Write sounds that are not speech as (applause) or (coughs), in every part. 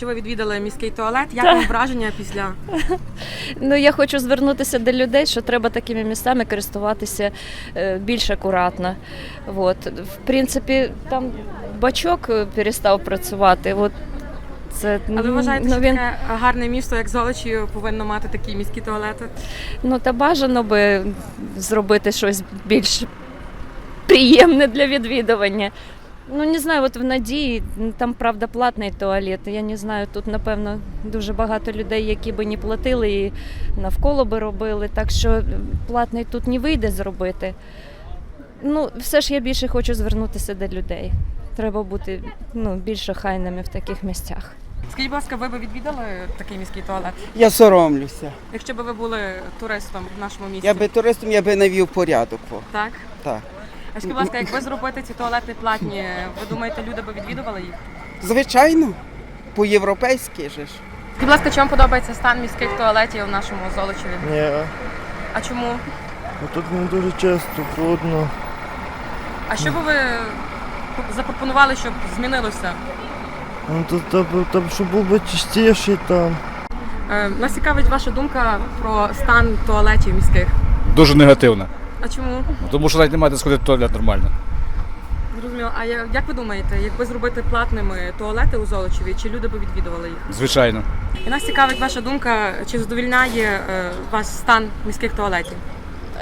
що ви відвідали міський туалет. Як вам враження після (laughs) Ну я хочу звернутися до людей, що треба такими містами користуватися е, більш акуратно. От. В принципі, там бачок перестав працювати. От. Це, А ви ну, вважаєте, ну, що він, таке гарне місто, як Золочі, повинно мати такі міські туалети? ну та бажано би зробити щось більш приємне для відвідування. Ну, не знаю, от в Надії там правда платний туалет. Я не знаю, тут, напевно, дуже багато людей, які би не платили і навколо би робили. Так що платний тут не вийде зробити. Ну, все ж я більше хочу звернутися до людей. Треба бути ну, більш охайними в таких місцях. Скажіть, будь ласка, ви б відвідали такий міський туалет? Я соромлюся. Якщо б ви були туристом в нашому місті? Я би туристом я би навів порядок. Так? Так. А скажіть, будь ласка, якби зробити ці туалети платні, ви думаєте, люди би відвідували їх? Звичайно, по-європейськи же ж. Скажіть, будь ласка, чому подобається стан міських туалетів в нашому Золочеві? Ні, А чому? ну тут не дуже чисто, брудно. А що би ви запропонували, щоб змінилося? Ну тут там, там щоб був би чистіший там. Е, Нас цікавить ваша думка про стан туалетів міських. Дуже негативна. А чому? Тому що навіть немає де сходити в туалет нормально. Зрозуміло. А я- як ви думаєте, якби зробити платними туалети у Золочеві, чи люди би відвідували їх? Звичайно. І нас цікавить ваша думка, чи задовільняє е, ваш стан міських туалетів?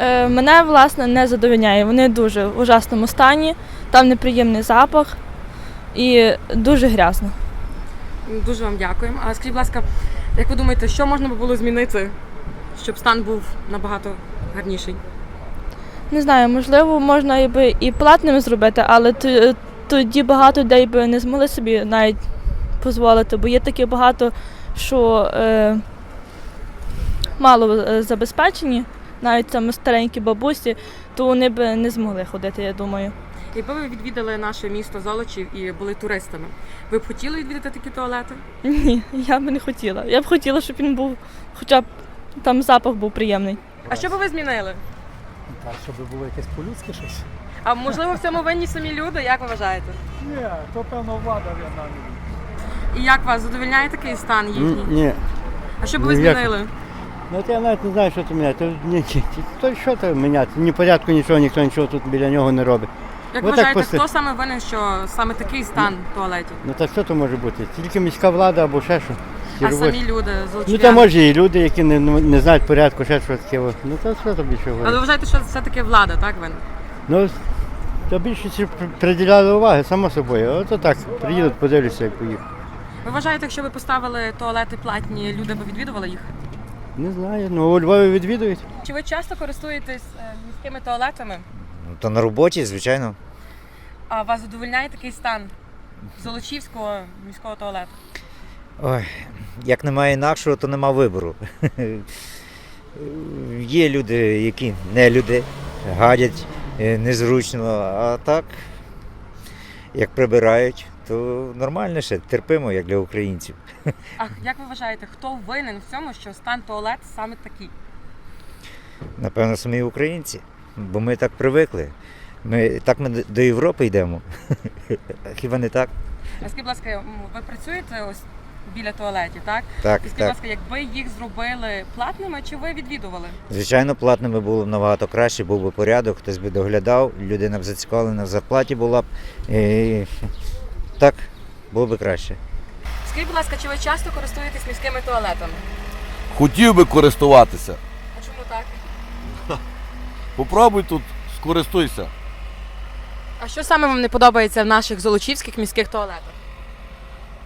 Е, Мене власне не задовольняє. Вони дуже в ужасному стані, там неприємний запах і дуже грязно. Дуже вам дякуємо. А скажіть, будь ласка, як ви думаєте, що можна би було змінити, щоб стан був набагато гарніший? Не знаю, можливо, можна і би і платним зробити, але тоді багато людей би не змогли собі навіть дозволити, бо є таке багато, що е, мало е, забезпечені, навіть там старенькі бабусі, то вони б не змогли ходити, я думаю. Якби ви відвідали наше місто Золочів і були туристами, ви б хотіли відвідати такі туалети? Ні, я би не хотіла. Я б хотіла, щоб він був, хоча б там запах був приємний. А що би ви змінили? Так, щоб було якесь по-людськи щось. А можливо, в цьому винні самі люди, як ви вважаєте? Ні, то певно влада вина. І як вас задовільняє такий стан їхній? Ні. А що б ви Ну, як- змінили? Ну от я навіть не знаю, що це міняти. То, ні, ні, то що це міняти? Ні порядку, нічого, ніхто нічого тут біля нього не робить. Як Ну, вважаєте, просто- хто саме винен, що саме такий стан туалетів? Ну так що то може бути? Тільки міська влада або ще що. А самі люди Ну злочиняни? то може і люди, які не, ну, не знають порядку, ще що таке. о. Ну то що то більше Але ви говорить? вважаєте, що все-таки влада, так винна? Ну то більше ці приділяли уваги, само собою. Ото так, приїдуть, подивляться, як поїхав. Ви вважаєте, якщо ви поставили туалети платні, люди б відвідували їх? Не знаю, ну у Львові відвідують. Чи ви часто користуєтесь е, міськими туалетами? Ну, то на роботі, звичайно. А вас задовольняє такий стан Золочівського міського туалету? Ой, як немає інакшого, то нема вибору. (laughs) Є люди, які не люди, гадять е, незручно, а так, як прибирають, то нормально ще, терпимо, як для українців. А як ви вважаєте, хто винен в цьому, що стан туалет саме такий? Напевно, самі українці, бо ми так привикли. Ми, так ми до Європи йдемо. (laughs) Хіба не так? А скажіть, будь ласка, ви працюєте ось біля туалетів, так? Так, І скажіть, будь так. ласка, якби їх зробили платними, чи ви відвідували? Звичайно, платними було б набагато краще, був би порядок, хтось би доглядав, людина б зацікавлена в зарплаті була б. І... Так, було б краще. Скажіть, будь ласка, чи ви часто користуєтесь міськими туалетами? Хотів би користуватися. А чому так? (laughs) Попробуй тут, скористуйся. А що саме вам не подобається в наших золочівських міських туалетах?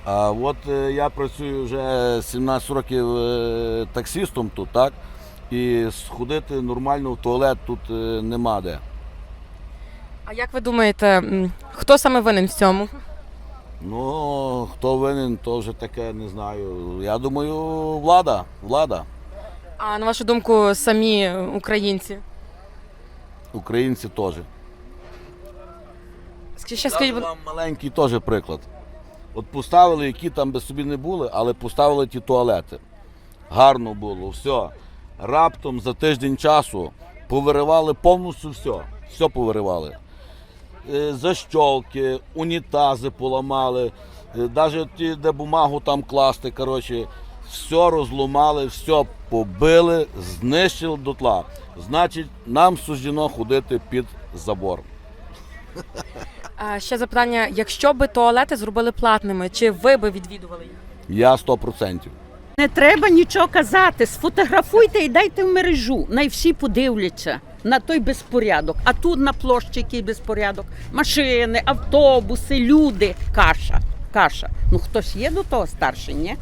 А от е, я працюю вже 17 років е, таксістом тут, так? І сходити нормально в туалет тут е, нема де. А як ви думаєте, хто саме винен в цьому? Ну, хто винен, то вже таке не знаю. Я думаю, влада. Влада. А на вашу думку, самі українці? Українці теж. Скажіть, ще скажіть, будь- вам маленький теж приклад. От поставили, які там би собі не були, але поставили ті туалети. Гарно було, все. Раптом за тиждень часу повиривали повністю все. Все повиривали. Е, Защолки, унітази поламали, навіть ті, де бумагу там класти, коротше, все розломали, все побили, знищили дотла. Значить, нам суждено ходити під забор. (laughs) А ще запитання: якщо би туалети зробили платними, чи ви би відвідували їх? Я 100%. Не треба нічого казати. Сфотографуйте і дайте в мережу. Най всі подивляться на той безпорядок. А тут на площі який безпорядок. Машини, автобуси, люди. Каша. Каша. Ну хтось є до того старший, ні?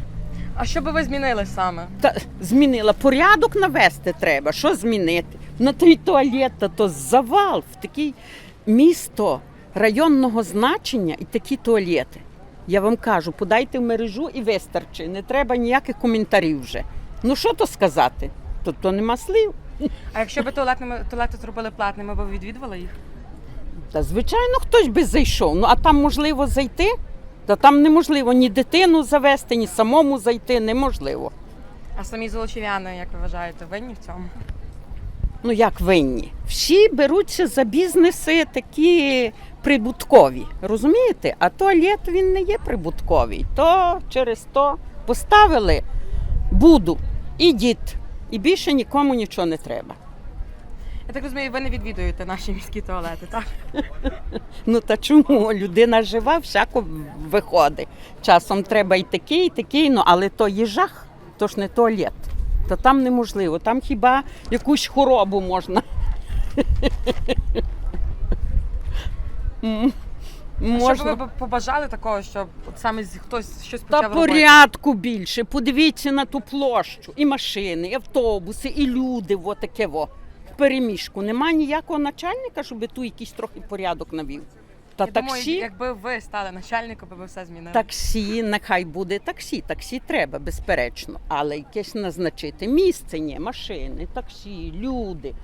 А що би ви змінили саме? Та змінила порядок навести треба. Що змінити? На той туалет, то завал в такий місто районного значення і такі туалети. Я вам кажу, подайте в мережу і вистарчи. Не треба ніяких коментарів вже. Ну що то сказати? Тут то нема слів. А якщо би туалетними туалети зробили платними, ви б відвідували їх? Та звичайно, хтось би зайшов. Ну а там можливо зайти? Та там неможливо ні дитину завести, ні самому зайти неможливо. А самі золочів'яни, як ви вважаєте, винні в цьому? ну як винні. Всі беруться за бізнеси такі прибуткові. Розумієте? А туалет він не є прибутковий. То через то поставили буду, ідіть. І більше нікому нічого не треба. Я так розумію, ви не відвідуєте наші міські туалети, так? Ну та чому? Людина жива, всяко виходить. Часом треба і такий, і такий, ну але то є жах, то ж не туалет. То там неможливо, там хіба якусь хворобу можна. М, Можна... Що б ви б побажали такого, щоб от саме з- хтось щось Та почав робити? порядку більше. Подивіться на ту площу. І машини, і автобуси, і люди, во таке во. В переміжку. Нема ніякого начальника, щоб тут якийсь трохи порядок навів. Та Я таксі. думаю, якби ви стали начальником, ви б все змінили. Таксі, нехай буде таксі. Таксі треба, безперечно. Але якесь назначити місце, ні, машини, таксі, люди.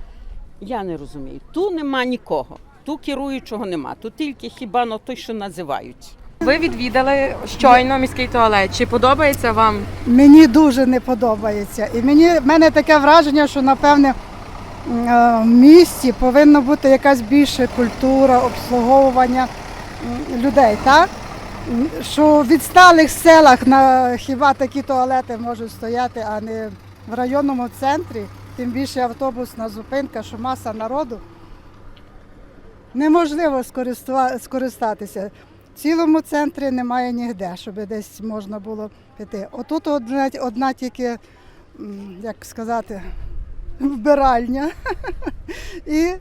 Я не розумію. Тут нема нікого. Тут керуючого нема. Тут тільки хіба на той, що називають. Ви відвідали щойно міський туалет. Чи подобається вам? Мені дуже не подобається. І мені в мене таке враження, що напевне е, в місті повинна бути якась більша культура обслуговування людей, так? Що в відсталих селах на хіба такі туалети можуть стояти, а не в районному центрі, тим більше автобусна зупинка, що маса народу. Неможливо скористатися. В цілому центрі немає ніде, щоб десь можна було піти. Отут одна, одна тільки, як сказати, вбиральня. (laughs) І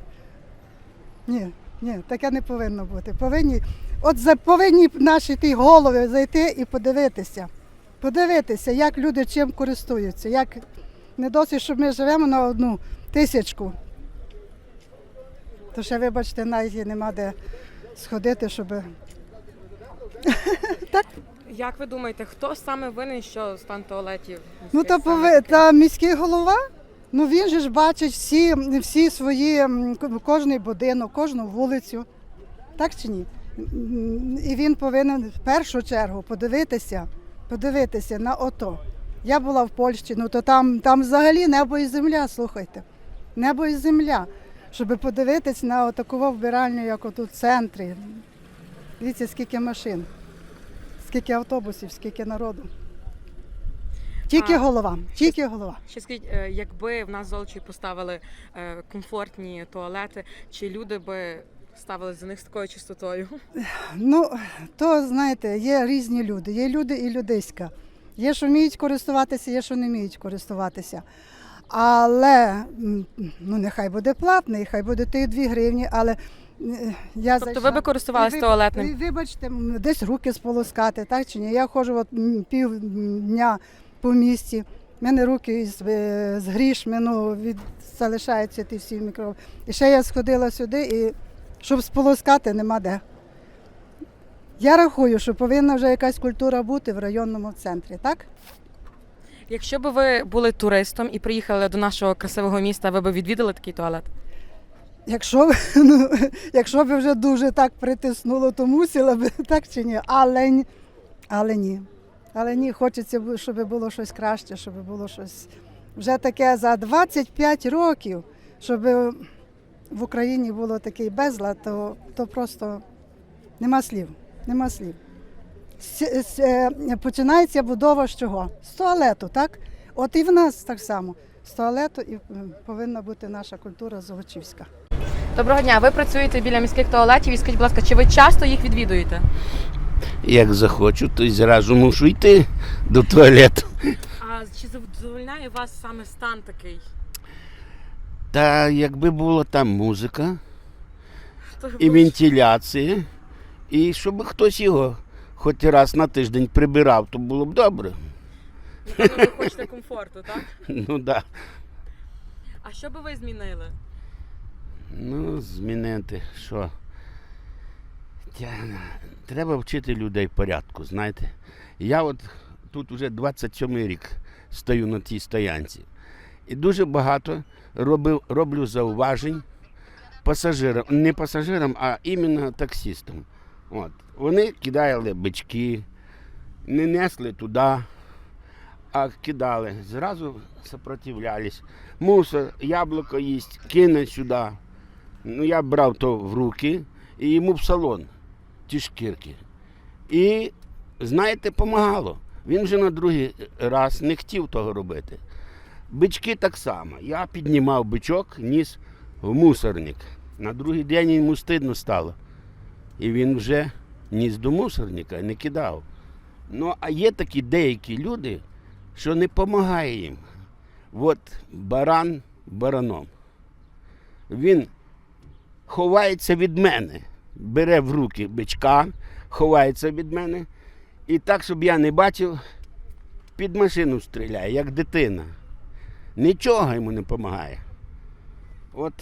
ні, ні, таке не повинно бути. Повинні, от за, повинні наші ті голови зайти і подивитися. Подивитися, як люди чим користуються. Як не досить, що ми живемо на одну тисячку. То ще, вибачте, навіть нема де сходити, щоб (laughs) Як ви думаєте, хто саме винен, що стан туалетів? Ну та пови... та міський голова. Ну він же ж бачить всі, всі свої, кожний будинок, кожну вулицю. Так чи ні? І він повинен в першу чергу подивитися, подивитися на ото. Я була в Польщі, ну то там, там взагалі небо і земля, слухайте. Небо і земля. Щоб подивитись на таку вбиральню, як отут в центрі. Дивіться, скільки машин, скільки автобусів, скільки народу. Тільки А, голова, тільки голова. Ще скажіть, е, якби в нас Золочі поставили е, комфортні туалети, чи люди би ставили за них з такою чистотою? (laughs) Ну, то знаєте, є різні люди. Є люди і людиська. Є, що вміють користуватися, є, що не вміють користуватися. Але ну, нехай буде платний, хай буде тих 2 гривні, але е, я Тобто зайшла- ви би користувалися ви- туалетним? Вибачте, десь руки сполоскати, так чи ні? Я ходжу от м, півдня по місті. У мене руки з, е, з грішми, ну, від, залишаються ті всі мікроби. І ще я сходила сюди, і щоб сполоскати, нема де. Я рахую, що повинна вже якась культура бути в районному центрі, так? Якщо б ви були туристом і приїхали до нашого красивого міста, ви б відвідали такий туалет? Якщо, (laughs) ну, якщо б вже дуже так притиснуло, то мусила б, (laughs) так чи ні? Але, але ні. Але ні, хочеться, щоб було щось краще, щоб було щось вже таке за 25 років, щоб в Україні було такий безлад, то, то просто нема слів. Нема слів. Е, починається будова з чого? З туалету, так? От і в нас так само. З туалету і повинна бути наша культура золочівська. Доброго дня. Ви працюєте біля міських туалетів і скажіть, будь ласка, чи ви часто їх відвідуєте? Як захочу, то й зразу мушу йти до туалету. А чи задовольняє вас саме стан такий? Та якби була там музика То і вентиляція, і щоб хтось його хоч раз на тиждень прибирав, то було б добре. Напевно, ви хочете комфорту, так? (laughs) Ну так. Да. А що би ви змінили? Ну, змінити, що. Треба вчити людей порядку, знаєте. Я от тут вже 27 рік стою на тій стоянці. І дуже багато робив, роблю зауважень пасажирам, не пасажирам, а іменно таксістам. От. Вони кидали бички, не несли туди, а кидали. Зразу сопротивлялись. Мусор, яблуко їсть, кине сюди. Ну, я брав то в руки і йому в салон ті шкірки. І, знаєте, помагало. Він вже на другий раз не хотів того робити. Бички так само. Я піднімав бичок, ніс в мусорник. На другий день йому стидно стало. І він вже ніс до мусорника, не кидав. Ну, а є такі деякі люди, що не допомагає їм. От баран бараном. Він ховається від мене, бере в руки бичка, ховається від мене. І так, щоб я не бачив, під машину стріляє, як дитина. Нічого йому не допомагає. От.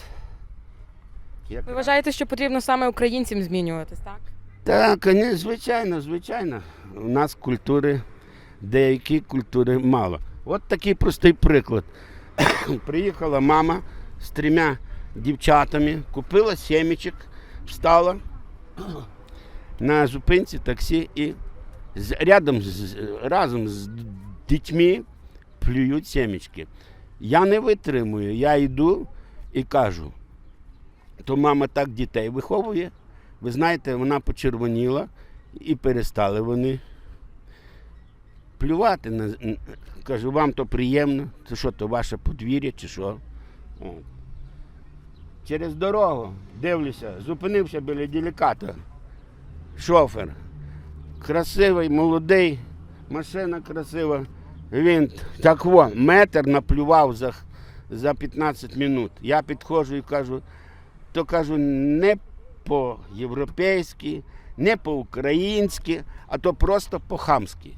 Ви вважаєте, що потрібно саме українцям змінюватись, так? Так, ні, звичайно, звичайно. У нас культури, деякі культури мало. От такий простий приклад. (coughs) Приїхала мама з трьома дівчатами, купила сімечок, встала (coughs) на зупинці таксі і рядом разом з дітьми плюють сімечки. Я не витримую, я йду і кажу, то мама так дітей виховує. Ви знаєте, вона почервоніла і перестали вони плювати. На... Кажу, вам то приємно, це що, то ваше подвір'я чи що? Через дорогу дивлюся, зупинився біля деліката. Шофер. Красивий, молодий, машина красива. Він так во, метр наплював за, за 15 минут. Я підходжу і кажу, то кажу, не по-європейськи, не по-українськи, а то просто по-хамськи.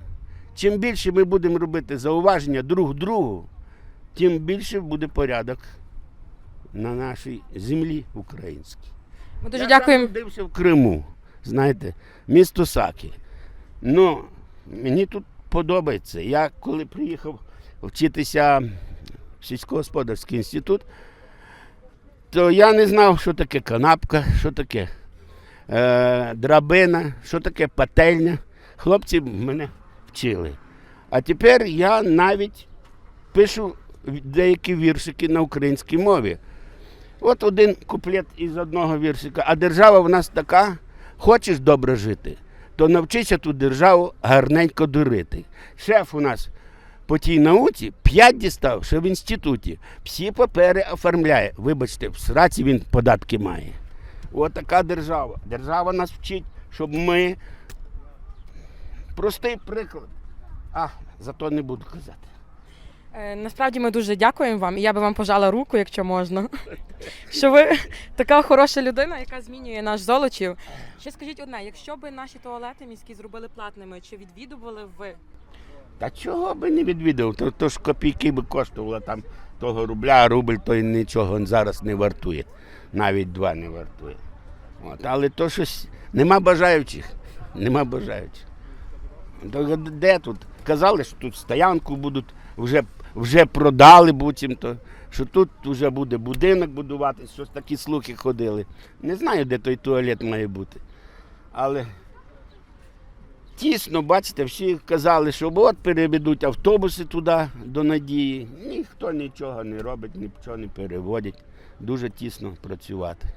Чим більше ми будемо робити зауваження друг другу, тим більше буде порядок на нашій землі українській. Ми дуже Я дякуємо. сам родився в Криму, знаєте, місто Саки. Ну, мені тут подобається. Я коли приїхав вчитися в сільськогосподарський інститут, то я не знав, що таке канапка, що таке е, драбина, що таке пательня. Хлопці мене вчили. А тепер я навіть пишу деякі віршики на українській мові. От один куплет із одного віршика. А держава в нас така, хочеш добре жити, то навчися ту державу гарненько дурити. Шеф у нас по тій науці п'ять дістав, що в інституті. Всі папери оформляє. Вибачте, в сраці він податки має. От така держава. Держава нас вчить, щоб ми. Простий приклад. А, зато не буду казати. Е, Насправді ми дуже дякуємо вам, і я би вам пожала руку, якщо можна. Що ви така хороша людина, яка змінює наш золочів. Ще скажіть одне, якщо б наші туалети міські зробили платними, чи відвідували ви? Та чого би не відвідав? То, то ж копійки би коштувало там того рубля, рубль той нічого зараз не вартує. Навіть два не вартує. От, але то щось нема бажаючих. Нема бажаючих. То де тут? Казали, що тут стоянку будуть, вже, вже продали буцімто, що тут вже буде будинок будуватись, щось такі слухи ходили. Не знаю, де той туалет має бути. Але тісно, бачите, всі казали, що от переведуть автобуси туди до Надії. Ніхто нічого не робить, нічого не переводить. Дуже тісно працювати.